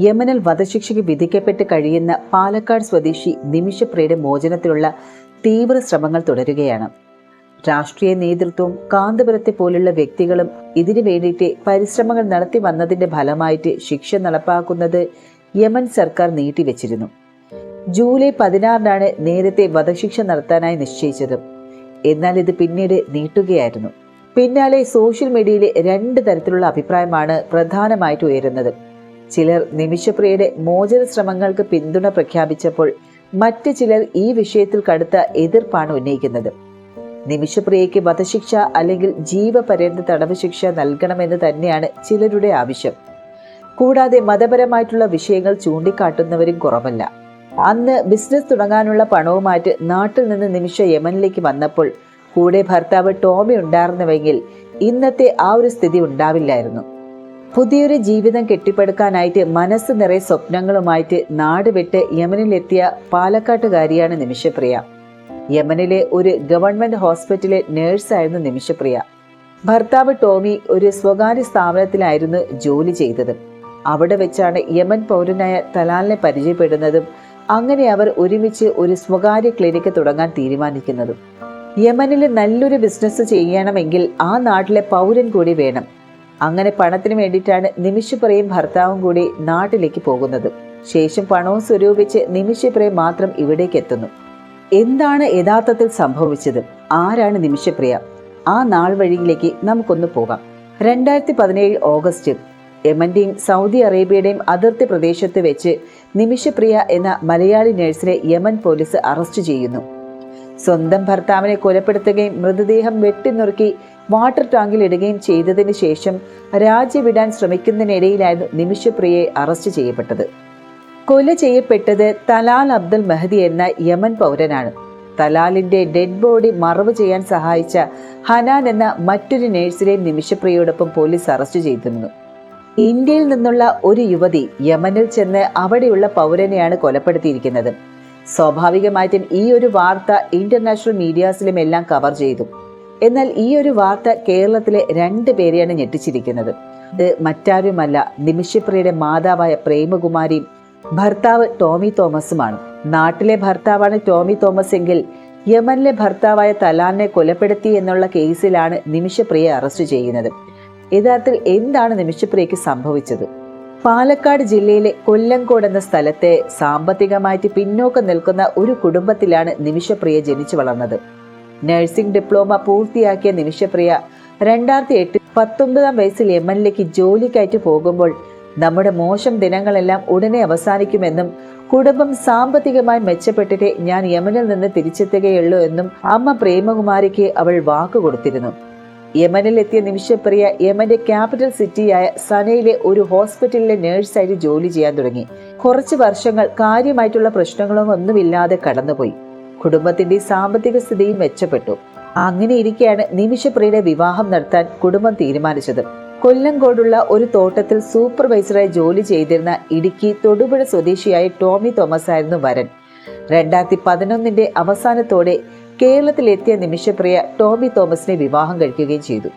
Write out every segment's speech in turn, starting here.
യമനിൽ വധശിക്ഷയ്ക്ക് വിധിക്കപ്പെട്ട് കഴിയുന്ന പാലക്കാട് സ്വദേശി നിമിഷപ്രിയയുടെ മോചനത്തിലുള്ള തീവ്ര ശ്രമങ്ങൾ തുടരുകയാണ്. രാഷ്ട്രീയ നേതൃത്വവും കാന്തപുരത്തെ പോലുള്ള വ്യക്തികളും ഇതിനു വേണ്ടിയിട്ട് പരിശ്രമങ്ങൾ നടത്തി വന്നതിന്റെ ഫലമായിട്ട് ശിക്ഷ നടപ്പാക്കുന്നത് യമൻ സർക്കാർ നീട്ടിവെച്ചിരുന്നു. ജൂലൈ പതിനാറിനാണ് നേരത്തെ വധശിക്ഷ നടത്താനായി നിശ്ചയിച്ചത്. എന്നാൽ ഇത് പിന്നീട് നീട്ടുകയായിരുന്നു. പിന്നാലെ സോഷ്യൽ മീഡിയയിലെ രണ്ട് തരത്തിലുള്ള അഭിപ്രായമാണ് പ്രധാനമായിട്ട് ഉയരുന്നത്. ചിലർ നിമിഷപ്രിയയുടെ മോചന ശ്രമങ്ങൾക്ക് പിന്തുണ പ്രഖ്യാപിച്ചപ്പോൾ മറ്റു ചിലർ ഈ വിഷയത്തിൽ കടുത്ത എതിർപ്പാണ് ഉന്നയിക്കുന്നത്. നിമിഷപ്രിയയ്ക്ക് വധശിക്ഷ അല്ലെങ്കിൽ ജീവപര്യന്ത തടവ് ശിക്ഷ നൽകണമെന്ന് തന്നെയാണ് ചിലരുടെ ആവശ്യം. കൂടാതെ മതപരമായിട്ടുള്ള വിഷയങ്ങൾ ചൂണ്ടിക്കാട്ടുന്നവരും കുറവല്ല. അന്ന് ബിസിനസ് തുടങ്ങാനുള്ള പണവുമായിട്ട് നാട്ടിൽ നിന്ന് നിമിഷ യമനിലേക്ക് വന്നപ്പോൾ കൂടെ ഭർത്താവ് ടോമി ഉണ്ടായിരുന്നുവെങ്കിൽ ഇന്നത്തെ ആ ഒരു സ്ഥിതി ഉണ്ടാവില്ലായിരുന്നു. പുതിയൊരു ജീവിതം കെട്ടിപ്പടുക്കാനായിട്ട് മനസ്സ് നിറയെ സ്വപ്നങ്ങളുമായിട്ട് നാട് വിട്ട് യമനിലെത്തിയ പാലക്കാട്ടുകാരിയാണ് നിമിഷപ്രിയ. യമനിലെ ഒരു ഗവൺമെന്റ് ഹോസ്പിറ്റലിലെ നേഴ്സായിരുന്നു നിമിഷപ്രിയ. ഭർത്താവ് ടോമി ഒരു സ്വകാര്യ സ്ഥാപനത്തിലായിരുന്നു ജോലി ചെയ്തത്. അവിടെ വെച്ചാണ് യമൻ പൗരനായ തലാലിനെ പരിചയപ്പെടുന്നതും അങ്ങനെ അവർ ഒരുമിച്ച് ഒരു സ്വകാര്യ ക്ലിനിക്ക് തുടങ്ങാൻ തീരുമാനിക്കുന്നതും. യമനിൽ നല്ലൊരു ബിസിനസ് ചെയ്യണമെങ്കിൽ ആ നാട്ടിലെ പൗരൻ കൂടി വേണം. അങ്ങനെ പണത്തിന് വേണ്ടിയിട്ടാണ് നിമിഷപ്രയും ഭർത്താവും കൂടി നാട്ടിലേക്ക് പോകുന്നത്. ശേഷം പണവും സ്വരൂപിച്ച് നിമിഷപ്രയം മാത്രം ഇവിടേക്ക് എത്തുന്നു. എന്താണ് യഥാർത്ഥത്തിൽ സംഭവിച്ചത്? ആരാണ് നിമിഷപ്രിയ? ആ നാൾ വഴിയിലേക്ക് നമുക്കൊന്ന് പോകാം. രണ്ടായിരത്തി പതിനേഴ് ഓഗസ്റ്റ് യമന്റെയും സൗദി അറേബ്യയുടെയും അതിർത്തി പ്രദേശത്ത് വെച്ച് നിമിഷപ്രിയ എന്ന മലയാളി നഴ്സിനെ യമൻ പോലീസ് അറസ്റ്റ് ചെയ്യുന്നു. സ്വന്തം ഭർത്താവിനെ കൊലപ്പെടുത്തുകയും മൃതദേഹം വെട്ടിനുറുക്കി വാട്ടർ ടാങ്കിൽ ഇടുകയും ചെയ്തതിന് ശേഷം രാജ്യം വിടാൻ ശ്രമിക്കുന്നതിനിടയിലായിരുന്നു നിമിഷപ്രിയയെ അറസ്റ്റ് ചെയ്യപ്പെട്ടത്. കൊല ചെയ്യപ്പെട്ടത് തലാൽ അബ്ദുൽ മെഹദി എന്ന യമൻ പൗരനാണ്. തലാലിന്റെ ഡെഡ് ബോഡി മറവ് ചെയ്യാൻ സഹായിച്ച ഹനാൻ എന്ന മറ്റൊരു നേഴ്സിനെയും നിമിഷപ്രിയയോടൊപ്പം പോലീസ് അറസ്റ്റ് ചെയ്തിരുന്നു. ഇന്ത്യയിൽ നിന്നുള്ള ഒരു യുവതി യമനിൽ ചെന്ന് അവിടെയുള്ള പൗരനെയാണ് കൊലപ്പെടുത്തിയിരിക്കുന്നത്. സ്വാഭാവികമായിട്ടും ഈ ഒരു വാർത്ത ഇന്റർനാഷണൽ മീഡിയാസിലും എല്ലാം കവർ ചെയ്തു. എന്നാൽ ഈ ഒരു വാർത്ത കേരളത്തിലെ രണ്ട് പേരെയാണ് ഞെട്ടിച്ചിരിക്കുന്നത്. ഇത് മറ്റാരുമല്ല നിമിഷപ്രിയയുടെ മാതാവായ പ്രേമകുമാരിയും ഭർത്താവ് ടോമി തോമസുമാണ്. നാട്ടിലെ ഭർത്താവാണ് ടോമി തോമസ് എങ്കിൽ യമനിലെ ഭർത്താവായ തലാനെ കൊലപ്പെടുത്തി എന്നുള്ള കേസിലാണ് നിമിഷപ്രിയെ അറസ്റ്റ് ചെയ്യുന്നത്. യഥാർത്ഥത്തിൽ എന്താണ് നിമിഷപ്രിയക്ക് സംഭവിച്ചത്? പാലക്കാട് ജില്ലയിലെ കൊല്ലങ്കോട് എന്ന സ്ഥലത്തെ സാമ്പത്തികമായിട്ട് പിന്നോക്കം നിൽക്കുന്ന ഒരു കുടുംബത്തിലാണ് നിമിഷപ്രിയ ജനിച്ചു വളർന്നത്. നഴ്സിംഗ് ഡിപ്ലോമ പൂർത്തിയാക്കിയ നിമിഷപ്രിയ രണ്ടായിരത്തി എട്ടിൽ പത്തൊമ്പതാം വയസ്സിൽ യമനിലേക്ക് ജോലിക്കായിട്ട് പോകുമ്പോൾ നമ്മുടെ മോശം ദിനങ്ങളെല്ലാം ഉടനെ അവസാനിക്കുമെന്നും കുടുംബം സാമ്പത്തികമായി മെച്ചപ്പെട്ടിട്ടേ ഞാൻ യമനിൽ നിന്ന് തിരിച്ചെത്തുകയുള്ളൂ എന്നും അമ്മ പ്രേമകുമാരിക്ക് അവൾ വാക്ക് കൊടുത്തിരുന്നു. യമനിൽ എത്തിയ നിമിഷപ്രിയ യമന്റെ ക്യാപിറ്റൽ സിറ്റിയായ സനയിലെ ഒരു ഹോസ്പിറ്റലിലെ നേഴ്സായിട്ട് ജോലി ചെയ്യാൻ തുടങ്ങി. കുറച്ച് വർഷങ്ങൾ കാര്യമായിട്ടുള്ള പ്രശ്നങ്ങളൊന്നുമില്ലാതെ കടന്നുപോയി. കുടുംബത്തിന്റെ സാമ്പത്തിക സ്ഥിതിയും മെച്ചപ്പെട്ടു. അങ്ങനെ ഇരിക്കെയാണ് നിമിഷപ്രിയയുടെ വിവാഹം നടത്താൻ കുടുംബം തീരുമാനിച്ചത്. കൊല്ലംകോടുള്ള ഒരു തോട്ടത്തിൽ സൂപ്പർവൈസറായി ജോലി ചെയ്തിരുന്ന ഇടുക്കി തൊടുപുഴ സ്വദേശിയായ ടോമി തോമസ് ആയിരുന്നു വരൻ. രണ്ടായിരത്തി പതിനൊന്നിന്റെ അവസാനത്തോടെ കേരളത്തിലെത്തിയ നിമിഷപ്രിയ ടോമി തോമസിനെ വിവാഹം കഴിക്കുകയും ചെയ്തു.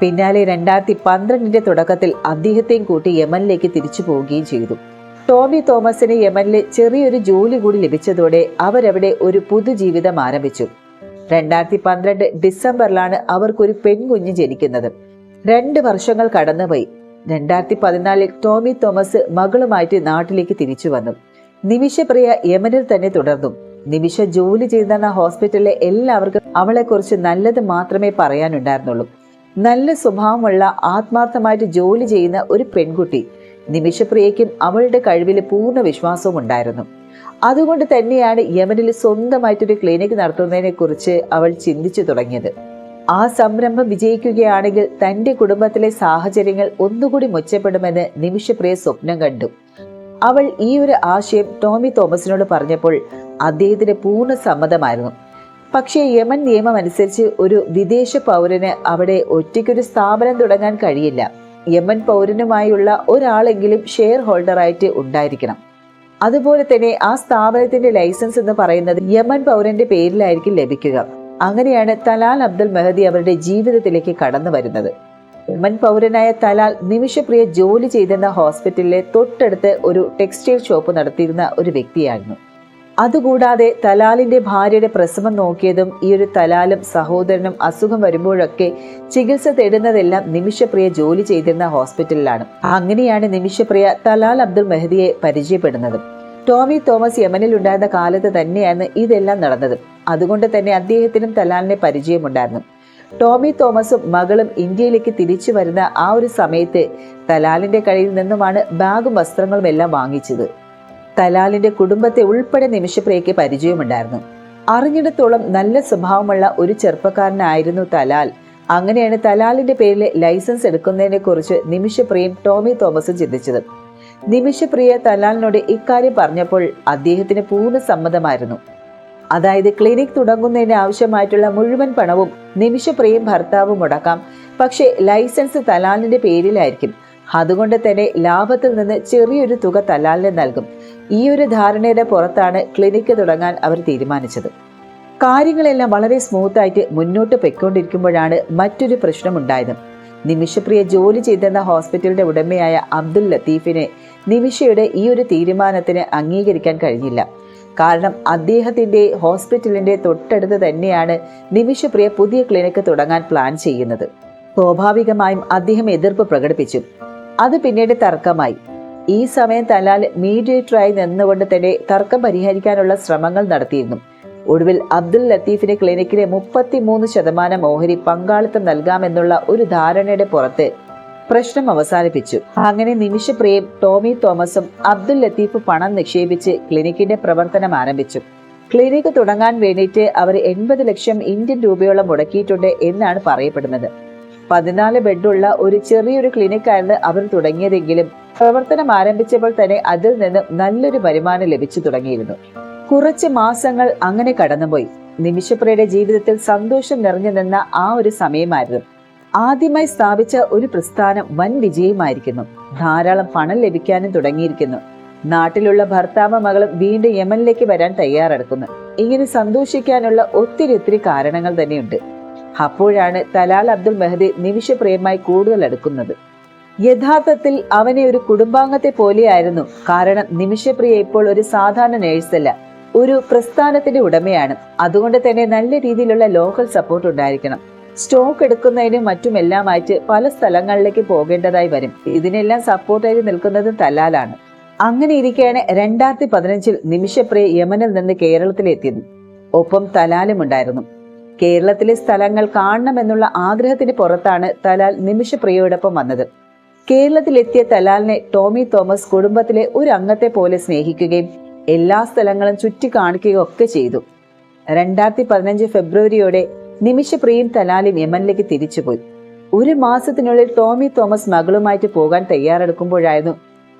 പിന്നാലെ രണ്ടായിരത്തി പന്ത്രണ്ടിന്റെ തുടക്കത്തിൽ അദ്ദേഹത്തെയും കൂട്ടി യമനിലേക്ക് തിരിച്ചു പോവുകയും ചെയ്തു. ടോമി തോമസിന് യമനിലെ ചെറിയൊരു ജോലി കൂടി ലഭിച്ചതോടെ അവരവിടെ ഒരു പുതുജീവിതം ആരംഭിച്ചു. രണ്ടായിരത്തി പന്ത്രണ്ട് ഡിസംബറിലാണ് അവർക്കൊരു പെൺകുഞ്ഞ് ജനിക്കുന്നത്. രണ്ട് വർഷങ്ങൾ കടന്നുപോയി. രണ്ടായിരത്തി പതിനാലിൽ ടോമി തോമസ് മകളുമായിട്ട് നാട്ടിലേക്ക് തിരിച്ചു വന്നു. നിമിഷപ്രിയ യമനിൽ തന്നെ തുടർന്നു. നിമിഷ ജോലി ചെയ്തിരുന്ന ഹോസ്പിറ്റലിലെ എല്ലാവർക്കും അവളെക്കുറിച്ച് നല്ലത് മാത്രമേ പറയാനുണ്ടായിരുന്നുള്ളൂ. നല്ല സ്വഭാവമുള്ള ആത്മാർത്ഥമായിട്ട് ജോലി ചെയ്യുന്ന ഒരു പെൺകുട്ടി. നിമിഷപ്രിയയ്ക്കും അവളുടെ കഴിവിൽ പൂർണ വിശ്വാസവും ഉണ്ടായിരുന്നു. അതുകൊണ്ട് തന്നെയാണ് യമനിൽ സ്വന്തമായിട്ടൊരു ക്ലിനിക് നടത്തുന്നതിനെ കുറിച്ച് അവൾ ചിന്തിച്ചു തുടങ്ങിയത്. ആ സംരംഭം വിജയിക്കുകയാണെങ്കിൽ തന്റെ കുടുംബത്തിലെ സാഹചര്യങ്ങൾ ഒന്നുകൂടി മെച്ചപ്പെടുമെന്ന് നിമിഷപ്രിയ സ്വപ്നം കണ്ടു. അവൾ ഈ ഒരു ആശയം ടോമി തോമസിനോട് പറഞ്ഞപ്പോൾ അദ്ദേഹത്തിന് പൂർണ സമ്മതമായിരുന്നു. പക്ഷേ യമൻ നിയമം അനുസരിച്ച് ഒരു വിദേശ പൗരന് അവിടെ ഒറ്റയ്ക്കൊരു സ്ഥാപനം തുടങ്ങാൻ കഴിയില്ല. യമൻ പൗരനുമായുള്ള ഒരാളെങ്കിലും ഷെയർ ഹോൾഡറായിട്ട് ഉണ്ടായിരിക്കണം. അതുപോലെ തന്നെ ആ സ്ഥാപനത്തിന്റെ ലൈസൻസ് എന്ന് പറയുന്നത് യമൻ പൗരന്റെ പേരിലായിരിക്കും ലഭിക്കുക. അങ്ങനെയാണ് തലാൽ അബ്ദുൽ മെഹദി അവരുടെ ജീവിതത്തിലേക്ക് കടന്നു വരുന്നത്. യമൻ പൗരനായ തലാൽ നിമിഷപ്രിയ ജോലി ചെയ്തിരുന്ന ഹോസ്പിറ്റലിലെ തൊട്ടടുത്ത് ഒരു ടെക്സ്റ്റൈൽ ഷോപ്പ് നടത്തിയിരുന്ന ഒരു വ്യക്തിയായിരുന്നു. അതുകൂടാതെ തലാലിന്റെ ഭാര്യയുടെ പ്രസവം നോക്കിയതും ഈ ഒരു തലാലും സഹോദരനും അസുഖം വരുമ്പോഴൊക്കെ ചികിത്സ തേടുന്നതെല്ലാം നിമിഷപ്രിയ ജോലി ചെയ്തിരുന്ന ഹോസ്പിറ്റലിലാണ്. അങ്ങനെയാണ് നിമിഷപ്രിയ തലാൽ അബ്ദുൾ മെഹദിയെ പരിചയപ്പെടുന്നത്. ടോമി തോമസ് യമനിൽ ഉണ്ടായിരുന്ന കാലത്ത് തന്നെയാണ് ഇതെല്ലാം നടന്നത്. അതുകൊണ്ട് തന്നെ അദ്ദേഹത്തിനും തലാലിനെ പരിചയമുണ്ടായിരുന്നു. ടോമി തോമസും മകളും ഇന്ത്യയിലേക്ക് തിരിച്ചു വരുന്ന ആ ഒരു സമയത്ത് തലാലിന്റെ കയ്യിൽ നിന്നുമാണ് ബാഗും വസ്ത്രങ്ങളും എല്ലാം വാങ്ങിച്ചത്. തലാലിന്റെ കുടുംബത്തെ ഉൾപ്പെടെ നിമിഷപ്രിയയ്ക്ക് പരിചയമുണ്ടായിരുന്നു. അറിഞ്ഞിടത്തോളം നല്ല സ്വഭാവമുള്ള ഒരു ചെറുപ്പക്കാരനായിരുന്നു തലാൽ. അങ്ങനെയാണ് തലാലിന്റെ പേരിൽ ലൈസൻസ് എടുക്കുന്നതിനെ കുറിച്ച് നിമിഷപ്രിയയും ടോമി തോമസ് ചിന്തിച്ചത്. നിമിഷപ്രിയ തലാലിനോട് ഇക്കാര്യം പറഞ്ഞപ്പോൾ അദ്ദേഹത്തിന് പൂർണ സമ്മതമായിരുന്നു. അതായത് ക്ലിനിക് തുടങ്ങുന്നതിന് ആവശ്യമായിട്ടുള്ള മുഴുവൻ പണവും നിമിഷപ്രിയയും ഭർത്താവും മുടക്കാം. പക്ഷേ ലൈസൻസ് തലാലിന്റെ പേരിലായിരിക്കും. അതുകൊണ്ട് തന്നെ ലാഭത്തിൽ നിന്ന് ചെറിയൊരു തുക തലാലിന് നൽകും. ഈ ഒരു ധാരണയുടെ പുറത്താണ് ക്ലിനിക്ക് തുടങ്ങാൻ അവർ തീരുമാനിച്ചത്. കാര്യങ്ങളെല്ലാം വളരെ സ്മൂത്തായിട്ട് മുന്നോട്ട് പൊയ്ക്കൊണ്ടിരിക്കുമ്പോഴാണ് മറ്റൊരു പ്രശ്നമുണ്ടായത്. നിമിഷപ്രിയ ജോലി ചെയ്തിരുന്ന ഹോസ്പിറ്റലിന്റെ ഉടമയായ അബ്ദുൽ ലത്തീഫിനെ നിമിഷയുടെ ഈ ഒരു തീരുമാനത്തിന് അംഗീകരിക്കാൻ കഴിഞ്ഞില്ല. കാരണം അദ്ദേഹത്തിന്റെ ഹോസ്പിറ്റലിന്റെ തൊട്ടടുത്ത് തന്നെയാണ് നിമിഷപ്രിയ പുതിയ ക്ലിനിക്ക് തുടങ്ങാൻ പ്ലാൻ ചെയ്യുന്നത്. സ്വാഭാവികമായും അദ്ദേഹം എതിർപ്പ് പ്രകടിപ്പിച്ചു. അത് പിന്നീട് തർക്കമായി. ഈ സമയം തലാൽ മീഡിയേറ്ററായി നിന്നുകൊണ്ട് തന്നെ തർക്കം പരിഹരിക്കാനുള്ള ശ്രമങ്ങൾ നടത്തിയിരുന്നു. ഒടുവിൽ അബ്ദുൽ ലത്തീഫിന് ക്ലിനിക്കിലെ മുപ്പത്തിമൂന്ന് ശതമാനം ഓഹരി പങ്കാളിത്തം നൽകാമെന്നുള്ള ഒരു ധാരണയുടെ പുറത്ത് പ്രശ്നം അവസാനിപ്പിച്ചു. അങ്ങനെ നിമിഷപ്രിയയും ടോമി തോമസും അബ്ദുൽ ലത്തീഫ് പണം നിക്ഷേപിച്ച് ക്ലിനിക്കിന്റെ പ്രവർത്തനം ആരംഭിച്ചു. ക്ലിനിക്ക് തുടങ്ങാൻ വേണ്ടിയിട്ട് അവർ എൺപത് ലക്ഷം ഇന്ത്യൻ രൂപയോളം മുടക്കിയിട്ടുണ്ട് എന്നാണ് പറയപ്പെടുന്നത്. പതിനാല് ബെഡുള്ള ഒരു ചെറിയൊരു ക്ലിനിക്കായിരുന്നു അവർ തുടങ്ങിയതെങ്കിലും പ്രവർത്തനം ആരംഭിച്ചപ്പോൾ തന്നെ അതിൽ നിന്ന് നല്ലൊരു വരുമാനം ലഭിച്ചു തുടങ്ങിയിരുന്നു. കുറച്ച് മാസങ്ങൾ അങ്ങനെ കടന്നുപോയി. നിമിഷപ്രിയയുടെ ജീവിതത്തിൽ സന്തോഷം നിറഞ്ഞു നിന്ന ആ ഒരു സമയമായിരുന്നു. ആദ്യമായി സ്ഥാപിച്ച ഒരു പ്രസ്ഥാനം വൻ വിജയമായിരിക്കുന്നു. ധാരാളം പണം ലഭിക്കാനും തുടങ്ങിയിരിക്കുന്നു. നാട്ടിലുള്ള ഭർത്താവ് മകളും വീണ്ടും യമനിലേക്ക് വരാൻ തയ്യാറെടുക്കുന്നു. ഇങ്ങനെ സന്തോഷിക്കാനുള്ള ഒത്തിരി ഒത്തിരി കാരണങ്ങൾ തന്നെയുണ്ട്. അപ്പോഴാണ് തലാൽ അബ്ദുൾ മെഹദി നിമിഷപ്രിയമായി കൂടുതൽ അടുക്കുന്നത്. യഥാർത്ഥത്തിൽ അവനെ ഒരു കുടുംബാംഗത്തെ പോലെയായിരുന്നു. കാരണം നിമിഷപ്രിയ ഇപ്പോൾ ഒരു സാധാരണ നേഴ്സല്ല ഒരു പ്രസ്ഥാനത്തിന്റെ ഉടമയാണ്. അതുകൊണ്ട് തന്നെ നല്ല രീതിയിലുള്ള ലോക്കൽ സപ്പോർട്ട് ഉണ്ടായിരിക്കണം. സ്റ്റോക്ക് എടുക്കുന്നതിനും മറ്റുമെല്ലാമായിട്ട് പല സ്ഥലങ്ങളിലേക്ക് പോകേണ്ടതായി വരും. ഇതിനെല്ലാം സപ്പോർട്ടായി നിൽക്കുന്നത് തലാലാണ്. അങ്ങനെ ഇരിക്കെയാണ് രണ്ടായിരത്തി പതിനഞ്ചിൽ നിമിഷപ്രിയ യമനിൽ നിന്ന് കേരളത്തിലെത്തിയത്. ഒപ്പം തലാലും ഉണ്ടായിരുന്നു. കേരളത്തിലെ സ്ഥലങ്ങൾ കാണണമെന്നുള്ള ആഗ്രഹത്തിന് പുറത്താണ് തലാൽ നിമിഷപ്രിയയോടൊപ്പം വന്നത്. കേരളത്തിലെത്തിയ തലാലിനെ ടോമി തോമസ് കുടുംബത്തിലെ ഒരു അംഗത്തെ പോലെ സ്നേഹിക്കുകയും എല്ലാ സ്ഥലങ്ങളും ചുറ്റി കാണിക്കുകയും ഒക്കെ ചെയ്തു. രണ്ടായിരത്തി പതിനഞ്ച് ഫെബ്രുവരിയോടെ നിമിഷപ്രിയും തലാലും യമനിലേക്ക് തിരിച്ചുപോയി. ഒരു മാസത്തിനുള്ളിൽ ടോമി തോമസ് മകളുമായിട്ട് പോകാൻ തയ്യാറെടുക്കുമ്പോഴായിരുന്നു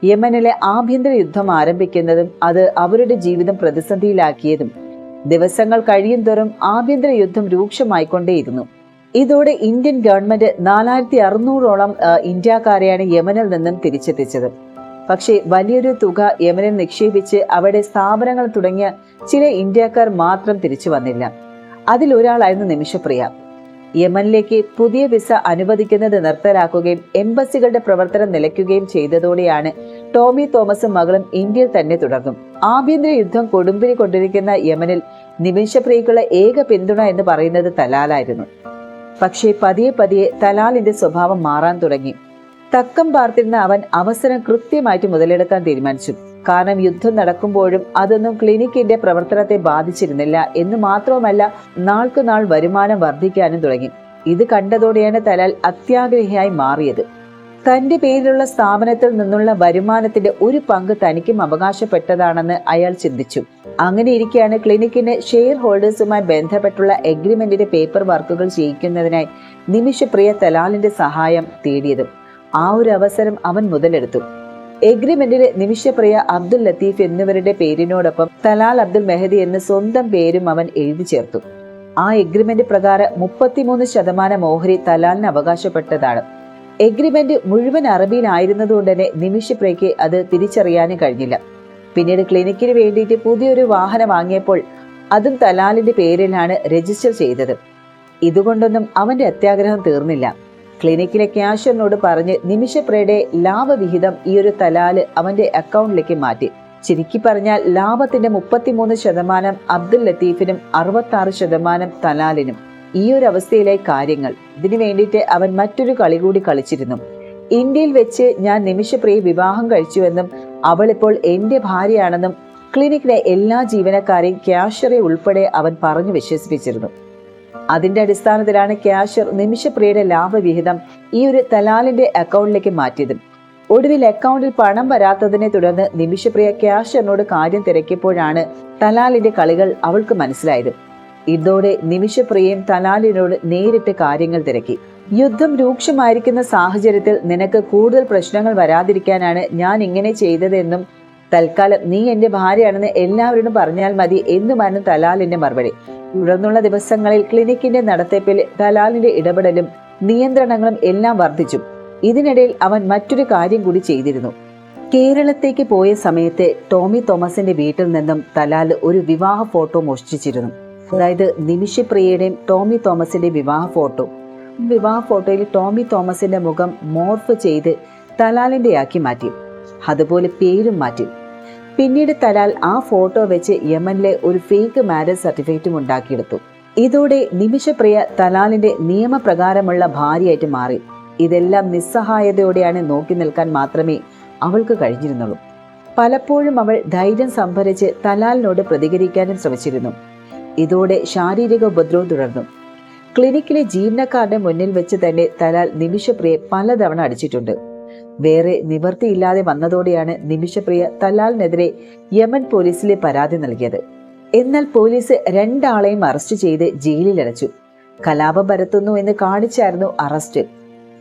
യമനിലെ ആഭ്യന്തര യുദ്ധം ആരംഭിക്കുന്നതും അത് അവരുടെ ജീവിതം പ്രതിസന്ധിയിലാക്കിയതും ദിവസങ്ങൾ കഴിയും തോറും ആഭ്യന്തര യുദ്ധം രൂക്ഷമായിക്കൊണ്ടേയിരുന്നു. ഇതോടെ ഇന്ത്യൻ ഗവൺമെന്റ് നാലായിരത്തി അറുന്നൂറോളം ഇന്ത്യക്കാരെയാണ് യമനിൽ നിന്നും തിരിച്ചെത്തിച്ചത് പക്ഷേ വലിയൊരു തുക യമനിൽ നിക്ഷേപിച്ച് അവിടെ സ്ഥാപനങ്ങൾ തുടങ്ങിയ ചില ഇന്ത്യക്കാർ മാത്രം തിരിച്ചു വന്നില്ല. അതിലൊരാളായിരുന്നു നിമിഷപ്രിയ. യമനിലേക്ക് പുതിയ വിസ അനുവദിക്കുന്നത് നിർത്തലാക്കുകയും എംബസികളുടെ പ്രവർത്തനം നിലയ്ക്കുകയും ചെയ്തതോടെയാണ് ടോമി തോമസും മകളും ഇന്ത്യയിൽ തന്നെ തുടർന്നും. ആഭ്യന്തര യുദ്ധം കൊടുമ്പിരി കൊണ്ടിരിക്കുന്ന യമനിൽ നിമിഷപ്രിയക്കുള്ള ഏക പിന്തുണ എന്ന് പറയുന്നത് തലാലായിരുന്നു. പക്ഷേ പതിയെ പതിയെ തലാലിന്റെ സ്വഭാവം മാറാൻ തുടങ്ങി. തക്കം പാർത്തിരുന്ന അവൻ അവസരം കൃത്യമായിട്ട് മുതലെടുക്കാൻ തീരുമാനിച്ചു. കാരണം യുദ്ധം നടക്കുമ്പോഴും അതൊന്നും ക്ലിനിക്കിന്റെ പ്രവർത്തനത്തെ ബാധിച്ചിരുന്നില്ല. എന്ന് മാത്രവുമല്ല നാൾക്കു നാൾ വരുമാനം വർദ്ധിക്കാനും തുടങ്ങി. ഇത് കണ്ടതോടെയാണ് തലാൽ അത്യാഗ്രഹിയായി മാറിയത്. തന്റെ പേരിലുള്ള സ്ഥാപനത്തിൽ നിന്നുള്ള വരുമാനത്തിന്റെ ഒരു പങ്ക് തനിക്കും അവകാശപ്പെട്ടതാണെന്ന് അയാൾ ചിന്തിച്ചു. അങ്ങനെ ഇരിക്കെയാണ് ക്ലിനിക്കിന് ഷെയർ ഹോൾഡേഴ്സുമായി ബന്ധപ്പെട്ടുള്ള എഗ്രിമെന്റിന്റെ പേപ്പർ വർക്കുകൾ ചെയ്യിക്കുന്നതിനായി നിമിഷപ്രിയ തലാലിന്റെ സഹായം തേടിയതും. ആ ഒരു അവസരം അവൻ മുതലെടുത്തു. എഗ്രിമെന്റിലെ നിമിഷപ്രിയ അബ്ദുൽ ലത്തീഫ് എന്നിവരുടെ പേരിനോടൊപ്പം തലാൽ അബ്ദുൽ മെഹദി എന്ന സ്വന്തം പേരും അവൻ എഴുതി ചേർത്തു. ആ എഗ്രിമെന്റ് പ്രകാരം മുപ്പത്തിമൂന്ന് ശതമാനം ഓഹരി തലാലിന് അവകാശപ്പെട്ടതാണ്. എഗ്രിമെന്റ് മുഴുവൻ അറബിയിലായിരുന്നതുകൊണ്ട് തന്നെ നിമിഷപ്രിയയ്ക്ക് അത് തിരിച്ചറിയാനും കഴിഞ്ഞില്ല. പിന്നീട് ക്ലിനിക്കിന് വേണ്ടിയിട്ട് പുതിയൊരു വാഹനം വാങ്ങിയപ്പോൾ അതും തലാലിന്റെ പേരിലാണ് രജിസ്റ്റർ ചെയ്തത്. ഇതുകൊണ്ടൊന്നും അവന്റെ അത്യാഗ്രഹം തീർന്നില്ല. ക്ലിനിക്കിലെ ക്യാഷ്യറിനോട് പറഞ്ഞ് നിമിഷപ്രയുടെ ലാഭവിഹിതം ഈ ഒരു തലാൽ അവന്റെ അക്കൗണ്ടിലേക്ക് മാറ്റി. ചുരുക്കി പറഞ്ഞാൽ ലാഭത്തിന്റെ മുപ്പത്തിമൂന്ന് ശതമാനം അബ്ദുൽ ലത്തീഫിനും അറുപത്തി ആറ് ശതമാനം തലാലിനും. ഈ ഒരു അവസ്ഥയിലെ കാര്യങ്ങൾ. ഇതിനു വേണ്ടിയിട്ട് അവൻ മറ്റൊരു കളി കൂടി കളിച്ചിരുന്നു. ഇന്ത്യയിൽ വെച്ച് ഞാൻ നിമിഷപ്രിയെ വിവാഹം കഴിച്ചുവെന്നും അവൾ ഇപ്പോൾ എന്റെ ഭാര്യയാണെന്നും ക്ലിനിക്കിലെ എല്ലാ ജീവനക്കാരെയും ക്യാഷറെ ഉൾപ്പെടെ അവൻ പറഞ്ഞു വിശ്വസിപ്പിച്ചിരുന്നു. അതിന്റെ അടിസ്ഥാനത്തിലാണ് ക്യാഷ്യർ നിമിഷപ്രിയയുടെ ലാഭവിഹിതം ഈ ഒരു തലാലിന്റെ അക്കൗണ്ടിലേക്ക് മാറ്റിയത്. ഒടുവിൽ അക്കൗണ്ടിൽ പണം വരാത്തതിനെ തുടർന്ന് നിമിഷപ്രിയ ക്യാഷ്യറിനോട് കാര്യം തിരക്കിയപ്പോഴാണ് തലാലിന്റെ കളികൾ അവൾക്ക് മനസ്സിലായത്. ഇതോടെ നിമിഷപ്രിയയും തലാലിനോട് നേരിട്ട് കാര്യങ്ങൾ തിരക്കി. യുദ്ധം രൂക്ഷമായിരിക്കുന്ന സാഹചര്യത്തിൽ നിനക്ക് കൂടുതൽ പ്രശ്നങ്ങൾ വരാതിരിക്കാനാണ് ഞാൻ ഇങ്ങനെ ചെയ്തതെന്നും തൽക്കാലം നീ എന്റെ ഭാര്യയാണെന്ന് എല്ലാവരോടും പറഞ്ഞാൽ മതി എന്നുമായിരുന്നു തലാലിന്റെ മറുപടി. തുടർന്നുള്ള ദിവസങ്ങളിൽ ക്ലിനിക്കിന്റെ നടത്തിപ്പിൽ ദലാലിന്റെ ഇടപെടലും നിയന്ത്രണങ്ങളും എല്ലാം വർദ്ധിച്ചു. ഇതിനിടയിൽ അവൻ മറ്റൊരു കാര്യം കൂടി ചെയ്തിരുന്നു. കേരളത്തേക്ക് പോയ സമയത്ത് ടോമി തോമസിന്റെ വീട്ടിൽ നിന്നും തലാൽ ഒരു വിവാഹ ഫോട്ടോ മോഷ്ടിച്ചിരുന്നു. അതായത് നിമിഷപ്രിയയുടെയും ടോമി തോമസിന്റെ വിവാഹ ഫോട്ടോ. വിവാഹ ഫോട്ടോയിൽ ടോമി തോമസിന്റെ മുഖം മോർഫ് ചെയ്ത് തലാലിന്റെ ആക്കി മാറ്റി. അതുപോലെ പേരും മാറ്റി. പിന്നീട് തലാൽ ആ ഫോട്ടോ വെച്ച് യമനിലെ ഒരു ഫേക്ക് മാരേജ് സർട്ടിഫിക്കറ്റും ഉണ്ടാക്കിയെടുത്തു. ഇതോടെ നിമിഷപ്രിയ തലാലിന്റെ നിയമപ്രകാരമുള്ള ഭാര്യയായിട്ട് മാറി. ഇതെല്ലാം നിസ്സഹായതയോടെയാണ് നോക്കി നിൽക്കാൻ മാത്രമേ അവൾക്ക് കഴിഞ്ഞിരുന്നുള്ളൂ. പലപ്പോഴും അവൾ ധൈര്യം സംഭരിച്ച് തലാലിനോട് പ്രതികരിക്കാനും ശ്രമിച്ചിരുന്നു. ഇതോടെ ശാരീരിക ഉപദ്രവം തുടർന്നു. ക്ലിനിക്കിലെ ജീവനക്കാരുടെ മുന്നിൽ വെച്ച് തന്നെ തലാൽ നിമിഷപ്രിയെ പലതവണ അടിച്ചിട്ടുണ്ട്. വേറെ നിവർത്തിയില്ലാതെ വന്നതോടെയാണ് നിമിഷപ്രിയ തലാലിനെതിരെ യമൻ പോലീസിലെ പരാതി നൽകിയത്. എന്നാൽ പോലീസ് രണ്ടാളെയും അറസ്റ്റ് ചെയ്ത് ജയിലിലടച്ചു. കലാപം പരത്തുന്നു എന്ന് കാണിച്ചായിരുന്നു അറസ്റ്റ്.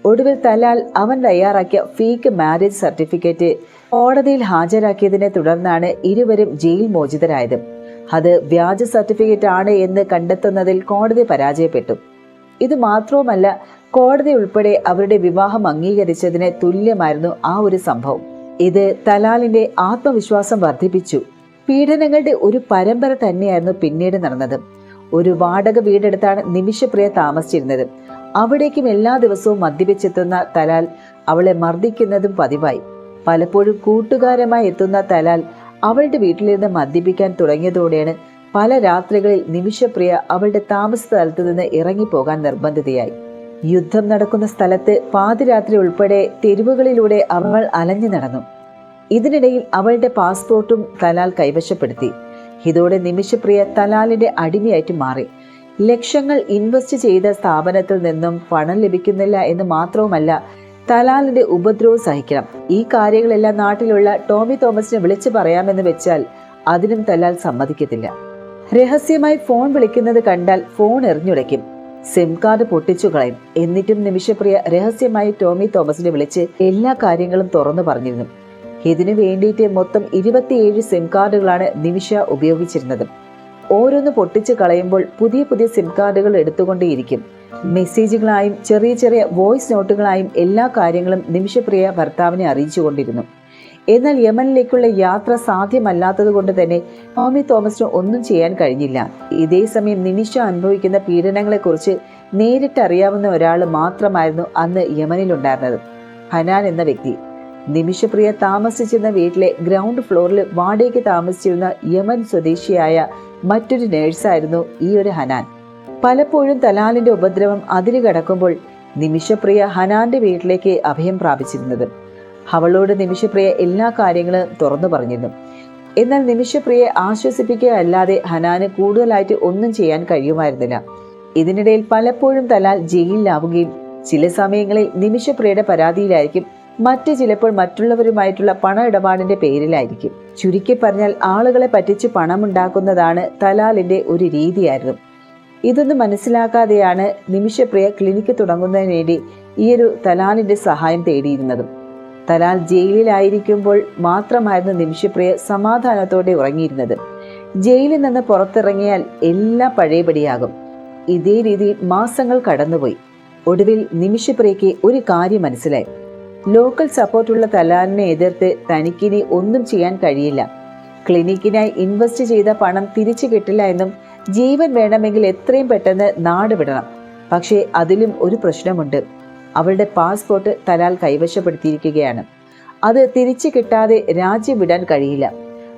ഒടുവിൽ തലാൽ അവൻ തയ്യാറാക്കിയ ഫേക്ക് മാരേജ് സർട്ടിഫിക്കറ്റ് കോടതിയിൽ ഹാജരാക്കിയതിനെ തുടർന്നാണ് ഇരുവരും ജയിൽ മോചിതരായത്. അത് വ്യാജ സർട്ടിഫിക്കറ്റ് ആണ് എന്ന് കണ്ടെത്തുന്നതിൽ കോടതി പരാജയപ്പെട്ടു. ഇത് മാത്രവുമല്ല കോടതി ഉൾപ്പെടെ അവരുടെ വിവാഹം അംഗീകരിച്ചതിന് തുല്യമായിരുന്നു ആ ഒരു സംഭവം. ഇത് തലാലിന്റെ ആത്മവിശ്വാസം വർദ്ധിപ്പിച്ചു. പീഡനങ്ങളുടെ ഒരു പരമ്പര തന്നെയായിരുന്നു പിന്നീട് നടന്നത്. ഒരു വാടക വീടെടുത്താണ് നിമിഷപ്രിയ താമസിച്ചിരുന്നത്. അവിടേക്കും എല്ലാ ദിവസവും മദ്യപിച്ചെത്തുന്ന തലാൽ അവളെ മർദ്ദിക്കുന്നതും പതിവായി. പലപ്പോഴും കൂട്ടുകാരമായി എത്തുന്ന തലാൽ അവളുടെ വീട്ടിലിരുന്ന് മദ്യപിക്കാൻ തുടങ്ങിയതോടെയാണ് പല രാത്രികളിൽ നിമിഷപ്രിയ അവളുടെ താമസ സ്ഥലത്ത് നിന്ന് ഇറങ്ങിപ്പോകാൻ നിർബന്ധിതയായി. യുദ്ധം നടക്കുന്ന സ്ഥലത്ത് പാതിരാത്രി ഉൾപ്പെടെ തെരുവുകളിലൂടെ അവൾ അലഞ്ഞു നടന്നു. ഇതിനിടയിൽ അവളുടെ പാസ്പോർട്ടും തലാൽ കൈവശപ്പെടുത്തി. ഇതോടെ നിമിഷപ്രിയ തലാലിന്റെ അടിമയായിട്ട് മാറി. ലക്ഷങ്ങൾ ഇൻവെസ്റ്റ് ചെയ്ത സ്ഥാപനത്തിൽ നിന്നും പണം ലഭിക്കുന്നില്ല എന്ന് മാത്രവുമല്ല തലാലിന്റെ ഉപദ്രവം സഹിക്കണം. ഈ കാര്യങ്ങളെല്ലാം നാട്ടിലുള്ള ടോമി തോമസിനെ വിളിച്ചു പറയാമെന്ന് വെച്ചാൽ അതിനും തലാൽ സമ്മതിക്കത്തില്ല. രഹസ്യമായി ഫോൺ വിളിക്കുന്നത് കണ്ടാൽ ഫോൺ എറിഞ്ഞുടയ്ക്കും. സിം കാർഡ് പൊട്ടിച്ചു കളയും എന്നിട്ടും നിമിഷപ്രിയ രഹസ്യമായി ടോമി തോമസിനെ വിളിച്ച് എല്ലാ കാര്യങ്ങളും തുറന്നു പറഞ്ഞിരുന്നു. ഇതിനു വേണ്ടിയിട്ട് മൊത്തം ഇരുപത്തിയേഴ് സിം കാർഡുകളാണ് നിമിഷ ഉപയോഗിച്ചിരുന്നത്. ഓരോന്ന് പൊട്ടിച്ചു കളയുമ്പോൾ പുതിയ പുതിയ സിം കാർഡുകൾ എടുത്തുകൊണ്ടേയിരിക്കും. മെസ്സേജുകളായും ചെറിയ ചെറിയ വോയിസ് നോട്ടുകളായും എല്ലാ കാര്യങ്ങളും നിമിഷപ്രിയ ഭർത്താവിനെ അറിയിച്ചുകൊണ്ടിരുന്നു. എന്നാൽ യമനിലേക്കുള്ള യാത്ര സാധ്യമല്ലാത്തത് കൊണ്ട് തന്നെ ടോമി തോമസിന് ഒന്നും ചെയ്യാൻ കഴിഞ്ഞില്ല. ഇതേ സമയം നിമിഷ അനുഭവിക്കുന്ന പീഡനങ്ങളെക്കുറിച്ച് നേരിട്ട് അറിയാവുന്ന ഒരാൾ മാത്രമായിരുന്നു അന്ന് യമനിലുണ്ടായിരുന്നത്. ഹനാൻ എന്ന വ്യക്തി. നിമിഷപ്രിയ താമസിച്ചിരുന്ന വീട്ടിലെ ഗ്രൗണ്ട് ഫ്ലോറിൽ വാടകയ്ക്ക് താമസിച്ചിരുന്ന യമൻ സ്വദേശിയായ മറ്റൊരു നേഴ്സായിരുന്നു ഈ ഒരു ഹനാൻ. പലപ്പോഴും തലാലിന്റെ ഉപദ്രവം അതിരുകടക്കുമ്പോൾ നിമിഷപ്രിയ ഹനാന്റെ വീട്ടിലേക്ക് അഭയം പ്രാപിച്ചിരുന്നത്. അവളോട് നിമിഷപ്രിയ എല്ലാ കാര്യങ്ങളും തുറന്നു പറഞ്ഞിരുന്നു. എന്നാൽ നിമിഷപ്രിയെ ആശ്വസിപ്പിക്കുക അല്ലാതെ ഹനാന് കൂടുതലായിട്ട് ഒന്നും ചെയ്യാൻ കഴിയുമായിരുന്നില്ല. ഇതിനിടയിൽ പലപ്പോഴും തലാൽ ജയിലിലാവുകയും ചില സമയങ്ങളിൽ നിമിഷപ്രിയയുടെ പരാതിയിലായിരിക്കും മറ്റ് ചിലപ്പോൾ മറ്റുള്ളവരുമായിട്ടുള്ള പണ ഇടപാടിന്റെ പേരിലായിരിക്കും. ചുരുക്കി പറഞ്ഞാൽ ആളുകളെ പറ്റിച്ച് പണമുണ്ടാക്കുന്നതാണ് തലാലിന്റെ ഒരു രീതിയായിരുന്നു. ഇതൊന്നും മനസ്സിലാക്കാതെയാണ് നിമിഷപ്രിയ ക്ലിനിക്ക് തുടങ്ങുന്നതിന് വേണ്ടി ഈയൊരു തലാലിന്റെ സഹായം തേടിയിരുന്നതും. തലാൽ ജയിലിലായിരിക്കുമ്പോൾ മാത്രമായിരുന്നു നിമിഷപ്രിയ സമാധാനത്തോടെ ഉറങ്ങിയിരുന്നത്. ജയിലിൽ നിന്ന് പുറത്തിറങ്ങിയാൽ എല്ലാം പഴയപടിയാകും. ഇതേ രീതിയിൽ മാസങ്ങൾ കടന്നുപോയി. ഒടുവിൽ നിമിഷപ്രിയയ്ക്ക് ഒരു കാര്യം മനസ്സിലായി. ലോക്കൽ സപ്പോർട്ടുള്ള തലാലിനെ എതിർത്ത് തനിക്കിനി ഒന്നും ചെയ്യാൻ കഴിയില്ല. ക്ലിനിക്കിനായി ഇൻവെസ്റ്റ് ചെയ്ത പണം തിരിച്ചു കിട്ടില്ല എന്നും ജീവൻ വേണമെങ്കിൽ എത്രയും പെട്ടെന്ന് നാട് വിടണം. പക്ഷേ അതിലും ഒരു പ്രശ്നമുണ്ട്. അവളുടെ പാസ്പോർട്ട് തലാൽ കൈവശപ്പെടുത്തിയിരിക്കുകയാണ്. അത് തിരിച്ചു കിട്ടാതെ രാജ്യം വിടാൻ കഴിയില്ല.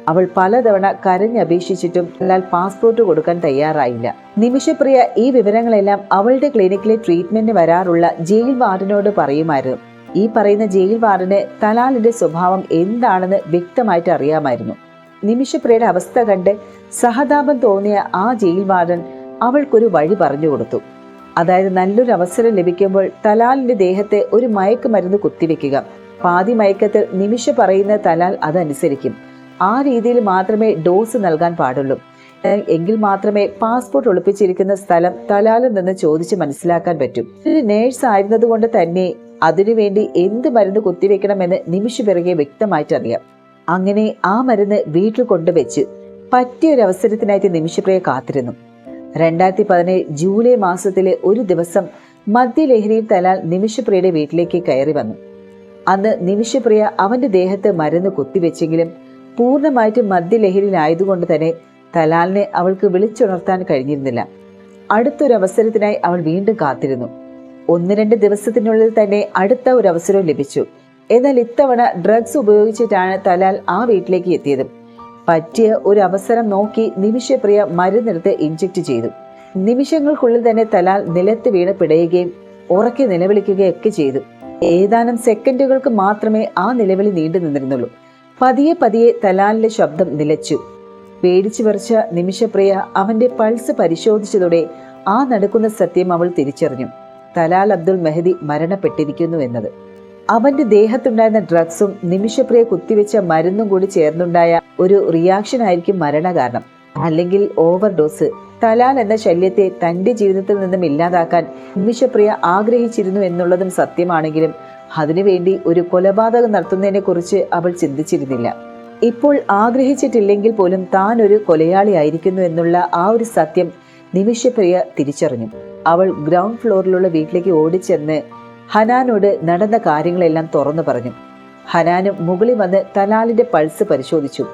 അവൾ പലതവണ കരഞ്ഞപേക്ഷിച്ചിട്ടും തലാൽ പാസ്പോർട്ട് കൊടുക്കാൻ തയ്യാറായില്ല. നിമിഷപ്രിയ ഈ വിവരങ്ങളെല്ലാം അവളുടെ ക്ലിനിക്കിലെ ട്രീറ്റ്മെന്റിന് വരാറുള്ള ജയിൽ വാർഡിനോട് പറയുമായിരുന്നു. ഈ പറയുന്ന ജയിൽ വാർഡിന് തലാലിന്റെ സ്വഭാവം എന്താണെന്ന് വ്യക്തമായിട്ട് അറിയാമായിരുന്നു. നിമിഷപ്രിയയുടെ അവസ്ഥ കണ്ട് സഹതാപം തോന്നിയ ആ ജയിൽ വാർഡൻ അവൾക്കൊരു വഴി പറഞ്ഞു കൊടുത്തു. അതായത് നല്ലൊരു അവസരം ലഭിക്കുമ്പോൾ തലാലിന്റെ ദേഹത്തെ ഒരു മയക്കുമരുന്ന് കുത്തിവെക്കുക. പാതി മയക്കത്തിൽ നിമിഷ പറയുന്ന തലാൽ അതനുസരിക്കും. ആ രീതിയിൽ മാത്രമേ ഡോസ് നൽകാൻ പാടുള്ളൂ. എങ്കിൽ മാത്രമേ പാസ്പോർട്ട് ഒളിപ്പിച്ചിരിക്കുന്ന സ്ഥലം തലാലിൽ നിന്ന് ചോദിച്ച് മനസ്സിലാക്കാൻ പറ്റും. ഒരു നേഴ്സ് ആയിരുന്നതുകൊണ്ട് തന്നെ അതിനുവേണ്ടി എന്ത് മരുന്ന് കുത്തിവെക്കണമെന്ന് നിമിഷ പിറകെ വ്യക്തമായിട്ട് അറിയാം അങ്ങനെ ആ മരുന്ന് വീട്ടിൽ കൊണ്ടുവച്ച് പറ്റിയൊരവസരത്തിനായിട്ട് നിമിഷപ്രിയ കാത്തിരുന്നു. രണ്ടായിരത്തി പതിനേഴ് ജൂലൈ മാസത്തിലെ ഒരു ദിവസം മദ്യലഹരിയിൽ തലാൽ നിമിഷപ്രിയയുടെ വീട്ടിലേക്ക് കയറി വന്നു. അന്ന് നിമിഷപ്രിയ അവന്റെ ദേഹത്ത് മരുന്ന് കുത്തിവെച്ചെങ്കിലും പൂർണമായിട്ടും മദ്യലഹരിയിലായതുകൊണ്ട് തന്നെ തലാലിനെ അവൾക്ക് വിളിച്ചുണർത്താൻ കഴിഞ്ഞിരുന്നില്ല. അടുത്തൊരു അവസരത്തിനായി അവൾ വീണ്ടും കാത്തിരുന്നു. ഒന്ന് രണ്ട് ദിവസത്തിനുള്ളിൽ തന്നെ അടുത്ത ഒരു അവസരം ലഭിച്ചു. എന്നാൽ ഇത്തവണ ഡ്രഗ്സ് ഉപയോഗിച്ചിട്ടാണ് തലാൽ ആ വീട്ടിലേക്ക് എത്തിയത്. പറ്റിയ ഒരു അവസരം നോക്കി നിമിഷപ്രിയ മരുന്നെടുത്ത് ഇഞ്ചക്ട് ചെയ്തു. നിമിഷങ്ങൾക്കുള്ളിൽ തന്നെ തലാൽ നിലത്ത് വീണ് പിടയുകയും ഉറക്കി നിലവിളിക്കുകയൊക്കെ ചെയ്തു. ഏതാനും സെക്കൻഡുകൾക്ക് മാത്രമേ ആ നിലവിളി നീണ്ടു നിന്നിരുന്നുള്ളൂ. പതിയെ പതിയെ തലാലിന്റെ ശബ്ദം നിലച്ചു. പേടിച്ചു വരച്ച നിമിഷപ്രിയ അവന്റെ പൾസ് പരിശോധിച്ചതോടെ ആ നടക്കുന്ന സത്യം അവൾ തിരിച്ചറിഞ്ഞു. തലാൽ അബ്ദുൽ മെഹദി മരണപ്പെട്ടിരിക്കുന്നു എന്നത്. അവന്റെ ദേഹത്തുണ്ടായിരുന്ന ഡ്രഗ്സും നിമിഷപ്രിയ കുത്തിവെച്ച മരുന്നും കൂടി ചേർന്നുണ്ടായ ഒരു റിയാക്ഷൻ ആയിരിക്കും മരണകാരണം. അല്ലെങ്കിൽ ഓവർഡോസ് തലാൽ എന്ന ശല്യത്തെ തന്റെ ജീവിതത്തിൽ നിന്നും ഇല്ലാതാക്കാൻ നിമിഷപ്രിയ ആഗ്രഹിച്ചിരുന്നു എന്നുള്ളതും സത്യമാണെങ്കിലും അതിനുവേണ്ടി ഒരു കൊലപാതകം നടത്തുന്നതിനെ കുറിച്ച് അവൾ ചിന്തിച്ചിരുന്നില്ല. ഇപ്പോൾ ആഗ്രഹിച്ചിട്ടില്ലെങ്കിൽ പോലും താൻ ഒരു കൊലയാളിയായിരിക്കുന്നു എന്നുള്ള ആ ഒരു സത്യം നിമിഷപ്രിയ തിരിച്ചറിഞ്ഞു. അവൾ ഗ്രൗണ്ട് ഫ്ലോറിലുള്ള വീട്ടിലേക്ക് ഓടിച്ചെന്ന് ഹനാനോട് നടന്ന കാര്യങ്ങളെല്ലാം തുറന്നു പറഞ്ഞു. ഹനാനും മുകളിൽ വന്ന് തലാലിന്റെ പൾസ് പരിശോധിച്ചു.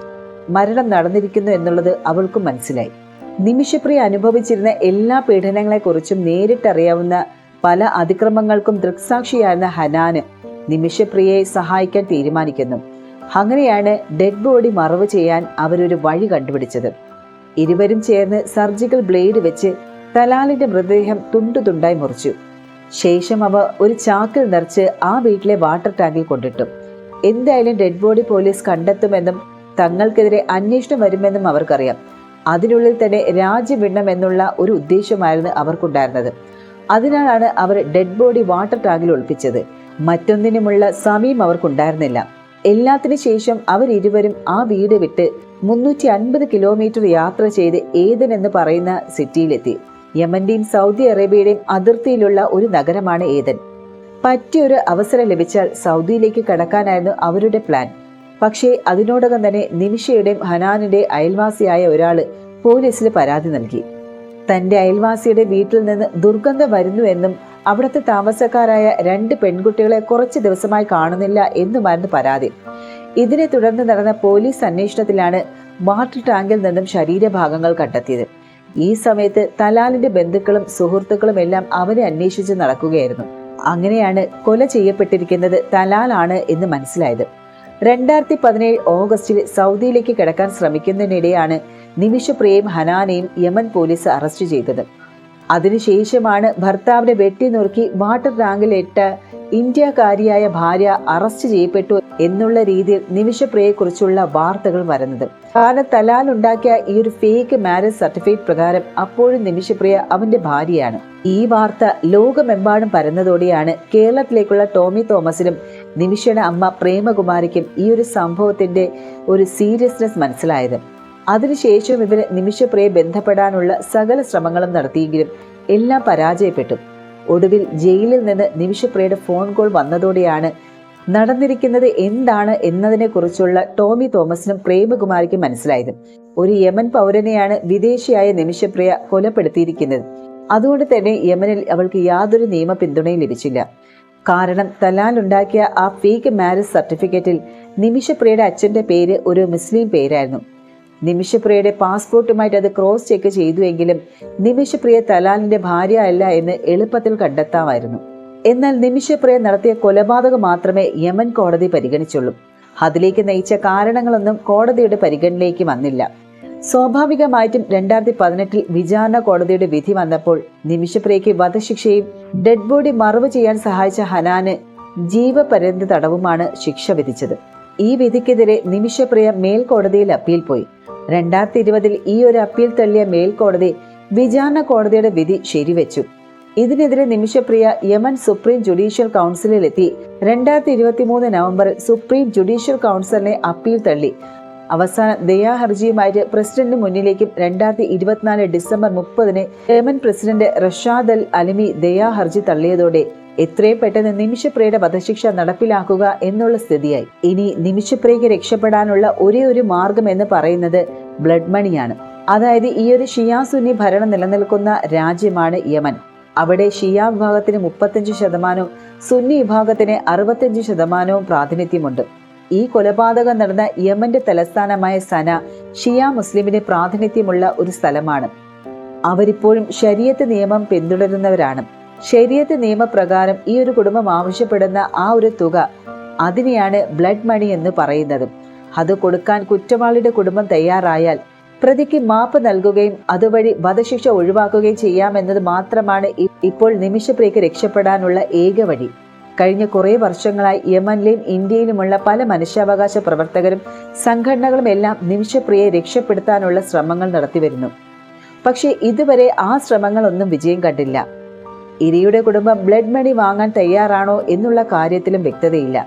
മരണം നടന്നിരിക്കുന്നു എന്നുള്ളത് അവൾക്കും മനസ്സിലായി. നിമിഷപ്രിയ അനുഭവിച്ചിരുന്ന എല്ലാ പീഡനങ്ങളെക്കുറിച്ചും നേരിട്ടറിയാവുന്ന പല അതിക്രമങ്ങൾക്കും ദൃക്സാക്ഷിയായിരുന്ന ഹനാന് നിമിഷപ്രിയയെ സഹായിക്കാൻ തീരുമാനിക്കുന്നു. അങ്ങനെയാണ് ഡെഡ് ബോഡി മറവ് ചെയ്യാൻ അവരൊരു വഴി കണ്ടുപിടിച്ചത്. ഇരുവരും ചേർന്ന് സർജിക്കൽ ബ്ലേഡ് വെച്ച് തലാലിന്റെ മൃതദേഹം തുണ്ടു തുണ്ടായി മുറിച്ചു. ശേഷം അവ ഒരു ചാക്കിൽ നിറച്ച് ആ വീട്ടിലെ വാട്ടർ ടാങ്കിൽ കൊണ്ടിട്ടു. എന്തായാലും ഡെഡ് ബോഡി പോലീസ് കണ്ടെത്തുമെന്നും തങ്ങൾക്കെതിരെ അന്വേഷണം വരുമെന്നും അവർക്കറിയാം. അതിനുള്ളിൽ തന്നെ രാജ്യം വിടണമെന്നുള്ള ഒരു ഉദ്ദേശമായിരുന്നു അവർക്കുണ്ടായിരുന്നത്. അതിനാലാണ് അവർ ഡെഡ് ബോഡി വാട്ടർ ടാങ്കിൽ ഒളിപ്പിച്ചത്. മറ്റൊന്നിനുമുള്ള സമയം അവർക്കുണ്ടായിരുന്നില്ല. എല്ലാത്തിനു ശേഷം അവർ ഇരുവരും ആ വീട് വിട്ട് മുന്നൂറ്റി അൻപത് കിലോമീറ്റർ യാത്ര ചെയ്ത് ഏതൻ എന്ന് പറയുന്ന സിറ്റിയിലെത്തി. യമന്റെയും സൗദി അറേബ്യയുടെയും അതിർത്തിയിലുള്ള ഒരു നഗരമാണ് ഏതൻ. പറ്റിയൊരു അവസരം ലഭിച്ചാൽ സൗദിയിലേക്ക് കടക്കാനായിരുന്നു അവരുടെ പ്ലാൻ പക്ഷേ അതിനോടകം തന്നെ നിമിഷയുടെയും ഹനാനിന്റെ അയൽവാസിയായ ഒരാൾ പോലീസിൽ പരാതി നൽകി. തന്റെ അയൽവാസിയുടെ വീട്ടിൽ നിന്ന് ദുർഗന്ധം വരുന്നുവെന്നും അവിടുത്തെ താമസക്കാരായ രണ്ട് പെൺകുട്ടികളെ കുറച്ച് ദിവസമായി കാണുന്നില്ല എന്നുമായിരുന്നു പരാതി. ഇതിനെ തുടർന്ന് നടന്ന പോലീസ് അന്വേഷണത്തിലാണ് വാട്ടർ ടാങ്കിൽ നിന്നും ശരീരഭാഗങ്ങൾ കണ്ടെത്തിയത്. ഈ സമയത്ത് തലാലിന്റെ ബന്ധുക്കളും സുഹൃത്തുക്കളും എല്ലാം അവനെ അന്വേഷിച്ച് നടക്കുകയായിരുന്നു. അങ്ങനെയാണ് കൊല ചെയ്യപ്പെട്ടിരിക്കുന്നത് തലാലാണ് എന്ന് മനസ്സിലായത്. രണ്ടായിരത്തി പതിനേഴ് ഓഗസ്റ്റിൽ സൗദിയിലേക്ക് കിടക്കാൻ ശ്രമിക്കുന്നതിനിടെയാണ് നിമിഷപ്രിയയും ഹനാനെയും യമൻ പോലീസ് അറസ്റ്റ് ചെയ്തത്. അതിനുശേഷമാണ് ഭർത്താവിനെ വെട്ടി നുറുക്കി വാട്ടർ ടാങ്കിലിട്ട ഇന്ത്യക്കാരിയായ ഭാര്യ അറസ്റ്റ് ചെയ്യപ്പെട്ടു എന്നുള്ള രീതിയിൽ നിമിഷപ്രിയയെക്കുറിച്ചുള്ള വാർത്തകൾ വരുന്നത്. കാരണം തലാൽ ഉണ്ടാക്കിയ ഈ ഒരു ഫേക്ക് മാരേജ് സർട്ടിഫിക്കറ്റ് പ്രകാരം അപ്പോഴും നിമിഷപ്രിയ അവന്റെ ഭാര്യയാണ്. ഈ വാർത്ത ലോകമെമ്പാടും പരന്നതോടെയാണ് കേരളത്തിലേക്കുള്ള ടോമി തോമസിനും നിമിഷയുടെ അമ്മ പ്രേമകുമാരിക്കും ഈ ഒരു സംഭവത്തിന്റെ ഒരു സീരിയസ്നെസ് മനസ്സിലായത്. അതിനുശേഷവും ഇവർ നിമിഷപ്രിയെ ബന്ധപ്പെടാനുള്ള സകല ശ്രമങ്ങളും നടത്തിയെങ്കിലും എല്ലാം പരാജയപ്പെട്ടു. ഒടുവിൽ ജയിലിൽ നിന്ന് നിമിഷപ്രിയയുടെ ഫോൺ കോൾ വന്നതോടെയാണ് നടന്നിരിക്കുന്നത് എന്താണ് എന്നതിനെക്കുറിച്ചുള്ള ടോമി തോമസിനും പ്രേമകുമാരിക്കും മനസ്സിലായത്. ഒരു യമൻ പൗരനെയാണ് വിദേശിയായ നിമിഷപ്രിയ കൊലപ്പെടുത്തിയിരിക്കുന്നത്. അതുകൊണ്ട് തന്നെ യമനിൽ അവൾക്ക് യാതൊരു നിയമ പിന്തുണയും ലഭിച്ചില്ല. കാരണം തലാൽ ഉണ്ടാക്കിയ ആ ഫേക്ക് മാരേജ് സർട്ടിഫിക്കറ്റിൽ നിമിഷപ്രിയയുടെ അച്ഛന്റെ പേര് ഒരു മുസ്ലിം പേരായിരുന്നു. നിമിഷപ്രിയയുടെ പാസ്പോർട്ടുമായിട്ട് അത് ക്രോസ് ചെക്ക് ചെയ്തുവെങ്കിലും നിമിഷപ്രിയ തലാലിന്റെ ഭാര്യ അല്ല എന്ന് എളുപ്പത്തിൽ കണ്ടെത്താമായിരുന്നു. എന്നാൽ നിമിഷപ്രിയ നടത്തിയ കൊലപാതകം മാത്രമേ യമൻ കോടതി പരിഗണിച്ചുള്ളൂ. അതിലേക്ക് നയിച്ച കാരണങ്ങളൊന്നും കോടതിയുടെ പരിഗണനയിലേക്ക് വന്നില്ല. സ്വാഭാവികമായിട്ടും രണ്ടായിരത്തി പതിനെട്ടിൽ വിചാരണ കോടതിയുടെ വിധി വന്നപ്പോൾ നിമിഷപ്രിയയ്ക്ക് വധശിക്ഷയും ഡെഡ് ബോഡി മറവ് ചെയ്യാൻ സഹായിച്ച ഹനാന് ജീവപര്യന്ത തടവുമാണ് ശിക്ഷ വിധിച്ചത്. ഈ വിധിക്കെതിരെ നിമിഷപ്രിയ മേൽക്കോടതിയിൽ അപ്പീൽ പോയി. രണ്ടായിരത്തി ഇരുപതിൽ ഈ ഒരു അപ്പീൽ തള്ളിയ മേൽക്കോടതി വിചാരണ കോടതിയുടെ വിധി ശരിവെച്ചു. ഇതിനെതിരെ നിമിഷപ്രിയ യമൻ സുപ്രീം ജുഡീഷ്യൽ കൗൺസിലിലെത്തി. രണ്ടായിരത്തി ഇരുപത്തി മൂന്ന് നവംബറിൽ സുപ്രീം ജുഡീഷ്യൽ കൗൺസിലിനെ അപ്പീൽ തള്ളി. അവസാനം ദയാഹർജിയുമായിട്ട് പ്രസിഡന്റിന് മുന്നിലേക്കും രണ്ടായിരത്തി ഇരുപത്തിനാല് ഡിസംബർ മുപ്പതിന് Yemen president Rashad al Alimi ദയാഹർജി തള്ളിയതോടെ എത്രയും പെട്ടെന്ന് നിമിഷപ്രിയയുടെ വധശിക്ഷ നടപ്പിലാക്കുക എന്നുള്ള സ്ഥിതിയായി. ഇനി നിമിഷപ്രിയയ്ക്ക് രക്ഷപ്പെടാനുള്ള ഒരേ ഒരു മാർഗം എന്ന് പറയുന്നത് ബ്ലഡ് മണിയാണ്. അതായത് ഈ ഒരു ഷിയാ സുന്നി ഭരണം നിലനിൽക്കുന്ന രാജ്യമാണ് യമൻ. അവിടെ ഷിയ വിഭാഗത്തിന് മുപ്പത്തഞ്ച് ശതമാനവും സുന്നി വിഭാഗത്തിന് അറുപത്തഞ്ച് ശതമാനവും പ്രാതിനിധ്യമുണ്ട്. ഈ കൊലപാതകം നടന്ന യമന്റെ തലസ്ഥാനമായ സന ഷിയ മുസ്ലിമിന് പ്രാതിനിധ്യമുള്ള ഒരു സ്ഥലമാണ്. അവരിപ്പോഴും ശരീരത്ത് നിയമം പിന്തുടരുന്നവരാണ്. ശരീഅത്ത് നിയമപ്രകാരം ഈ ഒരു കുടുംബം ആവശ്യപ്പെടുന്ന ആ ഒരു തുക അതിനെയാണ് ബ്ലഡ് മണി എന്ന് പറയുന്നത്. അത് കൊടുക്കാൻ കുറ്റവാളിയുടെ കുടുംബം തയ്യാറായാൽ പ്രതിക്ക് മാപ്പ് നൽകുകയും അതുവഴി വധശിക്ഷ ഒഴിവാക്കുകയും ചെയ്യാമെന്നത് മാത്രമാണ് ഇപ്പോൾ നിമിഷപ്രിയക്ക് രക്ഷപ്പെടാനുള്ള ഏക വഴി. കഴിഞ്ഞ കുറേ വർഷങ്ങളായി യമനിലെയും ഇന്ത്യയിലുമുള്ള പല മനുഷ്യാവകാശ പ്രവർത്തകരും സംഘടനകളും എല്ലാം നിമിഷപ്രിയയെ രക്ഷപ്പെടുത്താനുള്ള ശ്രമങ്ങൾ നടത്തിവരുന്നു പക്ഷേ ഇതുവരെ ആ ശ്രമങ്ങളൊന്നും വിജയം കണ്ടില്ല. ഇരയുടെ കുടുംബം ബ്ലഡ് മണി വാങ്ങാൻ തയ്യാറാണോ എന്നുള്ള കാര്യത്തിലും വ്യക്തതയില്ല.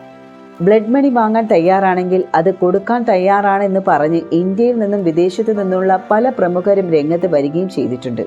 ബ്ലഡ് മണി വാങ്ങാൻ തയ്യാറാണെങ്കിൽ അത് കൊടുക്കാൻ തയ്യാറാണെന്ന് പറഞ്ഞ് ഇന്ത്യയിൽ നിന്നും വിദേശത്തു നിന്നുള്ള പല പ്രമുഖരും രംഗത്ത് വരികയും ചെയ്തിട്ടുണ്ട്.